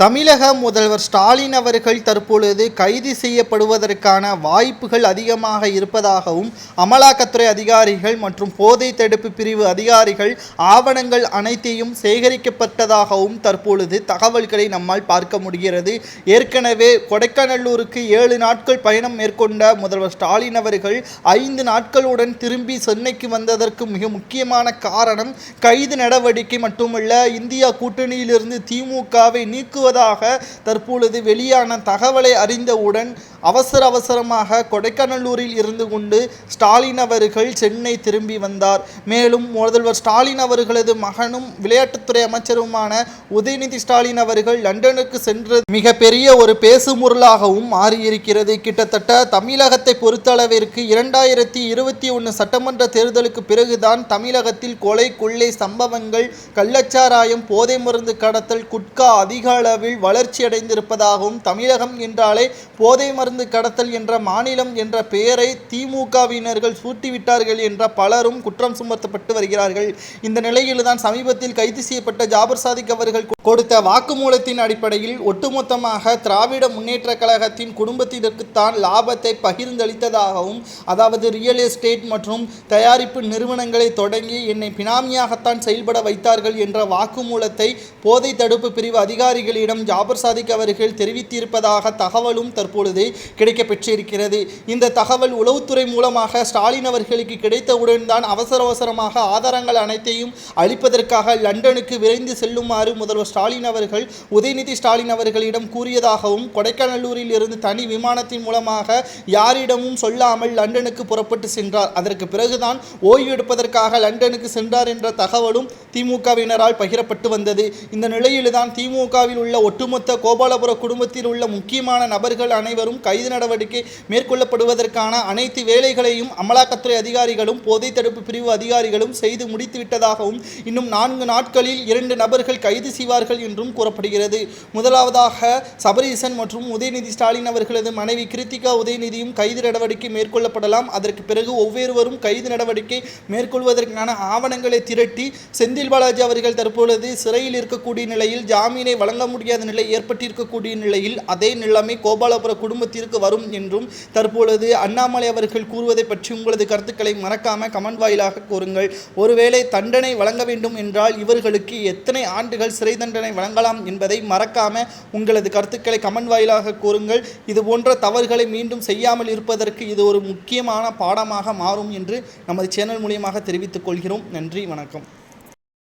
தமிழக முதல்வர் ஸ்டாலின் அவர்கள் தற்பொழுது கைது செய்யப்படுவதற்கான வாய்ப்புகள் அதிகமாக இருப்பதாகவும் அமலாக்கத்துறை அதிகாரிகள் மற்றும் போதை தடுப்பு பிரிவு அதிகாரிகள் ஆவணங்கள் அனைத்தையும் சேகரிக்கப்பட்டதாகவும் தற்பொழுது தகவல்களை நம்மால் பார்க்க முடிகிறது. ஏற்கனவே கொடைக்கானல்லூருக்கு ஏழு நாட்கள் பயணம் மேற்கொண்ட முதல்வர் ஸ்டாலின் அவர்கள் ஐந்து நாட்களுடன் திரும்பி சென்னைக்கு வந்ததற்கு மிக முக்கியமான காரணம் கைது நடவடிக்கை மட்டுமல்ல இந்தியா கூட்டணியிலிருந்து திமுகவை நீக்குவதாக தற்பொழுது வெளியான தகவலை அறிந்தவுடன் அவசர அவசரமாக கொடைக்கானல்லூரில் இருந்து கொண்டு ஸ்டாலின் அவர்கள் சென்னை திரும்பி வந்தார். மேலும் முதல்வர் ஸ்டாலின் அவர்களது மகனும் விளையாட்டுத்துறை அமைச்சருமான உதயநிதி ஸ்டாலின் அவர்கள் லண்டனுக்கு சென்று மிகப்பெரிய ஒரு பேசுமுருளாகவும் மாறியிருக்கிறது. கிட்டத்தட்ட தமிழகத்தை பொறுத்தளவிற்கு இரண்டாயிரத்தி இருபத்தி ஒன்று சட்டமன்ற தேர்தலுக்கு பிறகுதான் தமிழகத்தில் கொலை கொள்ளை சம்பவங்கள் கள்ளச்சாராயம் போதை மருந்து கடத்தல் குட்கா அதிக அளவில் வளர்ச்சியடைந்திருப்பதாகவும் தமிழகம் என்றாலே போதை மருந்து கடத்தல் என்ற மாநிலம் என்ற பெயரை திமுகவினர்கள் சூட்டிவிட்டார்கள் என்ற பலரும் குற்றம் சுமத்தப்பட்டு வருகிறார்கள். இந்த நிலையில்தான் சமீபத்தில் கைது செய்யப்பட்ட ஜாபர் சாதிக் அவர்கள் கொடுத்த வாக்குமூலத்தின் அடிப்படையில் ஒட்டுமொத்தமாக திராவிட முன்னேற்ற கழகத்தின் குடும்பத்தினருக்குத்தான் லாபத்தை பகிர்ந்தளித்ததாகவும் அதாவது ரியல் எஸ்டேட் மற்றும் தயாரிப்பு நிறுவனங்களை தொடங்கி என்னை பினாமியாகத்தான் செயல்பட வைத்தார்கள் என்ற வாக்குமூலத்தை போதை தடுப்பு பிரிவு அதிகாரிகளிடம் ஜாபர் சாதிக் அவர்கள் தெரிவித்திருப்பதாக தகவலும் தற்பொழுது கிடைக்கப் பெற்றிருக்கிறது இந்த தகவல் உளவுத்துறை மூலமாக ஸ்டாலின் அவர்களுக்கு கிடைத்தவுடன் தான் அவசர அவசரமாக ஆதாரங்கள் அனைத்தையும் அளிப்பதற்காக லண்டனுக்கு விரைந்து செல்லுமாறு முதல்வர் ஸ்டாலின் அவர்கள் உதயநிதி ஸ்டாலின் அவர்களிடம் கூறியதாகவும் கொடைக்கானலூரில் இருந்து தனி விமானத்தின் மூலமாக யாரிடமும் சொல்லாமல் லண்டனுக்கு புறப்பட்டு சென்றார். அதற்கு பிறகுதான் ஓய்வு எடுப்பதற்காக லண்டனுக்கு சென்றார் என்ற தகவலும் திமுகவினரால் பகிரப்பட்டு வந்தது. இந்த நிலையில்தான் திமுகவில் உள்ள ஒட்டுமொத்த கோபாலபுர குடும்பத்தில் உள்ள முக்கியமான நபர்கள் அனைவரும் கைது நடவடிக்கை மேற்கொள்ளப்படுவதற்கான அனைத்து வேலைகளையும் அமலாக்கத்துறை அதிகாரிகளும் போதை தடுப்பு பிரிவு அதிகாரிகளும் செய்து முடித்து விட்டதாகவும் இன்னும் நான்கு நாட்களில் இரண்டு நபர்கள் கைது செய்வார்கள் என்றும் கூறப்படுகிறது. முதலாவதாக சபரீசன் மற்றும் உதயநிதி ஸ்டாலின் அவர்களது மனைவி கிருத்திகா உதயநிதியும் கைது நடவடிக்கை மேற்கொள்ளப்படலாம். அதற்கு பிறகு ஒவ்வொருவரும் கைது நடவடிக்கை மேற்கொள்வதற்கான ஆவணங்களை திரட்டி செந்தில் பாலாஜி அவர்கள் தற்பொழுது சிறையில் இருக்கக்கூடிய நிலையில் ஜாமீனை வழங்க முடியாத நிலை ஏற்பட்டிருக்கக்கூடிய நிலையில் அதே நிலைமை கோபாலபுர குடும்பத்திற்கு வரும் என்றும் தற்பொழுது அண்ணாமலை அவர்கள் கூறுவதை பற்றி உங்களது கருத்துக்களை மறக்காம கமெண்ட் வாயிலாக கூறுங்கள். ஒருவேளை தண்டனை வழங்க வேண்டும் என்றால் இவர்களுக்கு எத்தனை ஆண்டுகள் சிறை தண்டனை வழங்கலாம் என்பதை மறக்காம உங்களது கருத்துக்களை கமெண்ட் வாயிலாக கூறுங்கள். இது போன்ற தவறுகளை மீண்டும் செய்யாமல் இருப்பதற்கு இது ஒரு முக்கியமான பாடமாக மாறும் என்று நமது சேனல் மூலியமாக தெரிவித்துக் கொள்கிறோம். நன்றி வணக்கம்.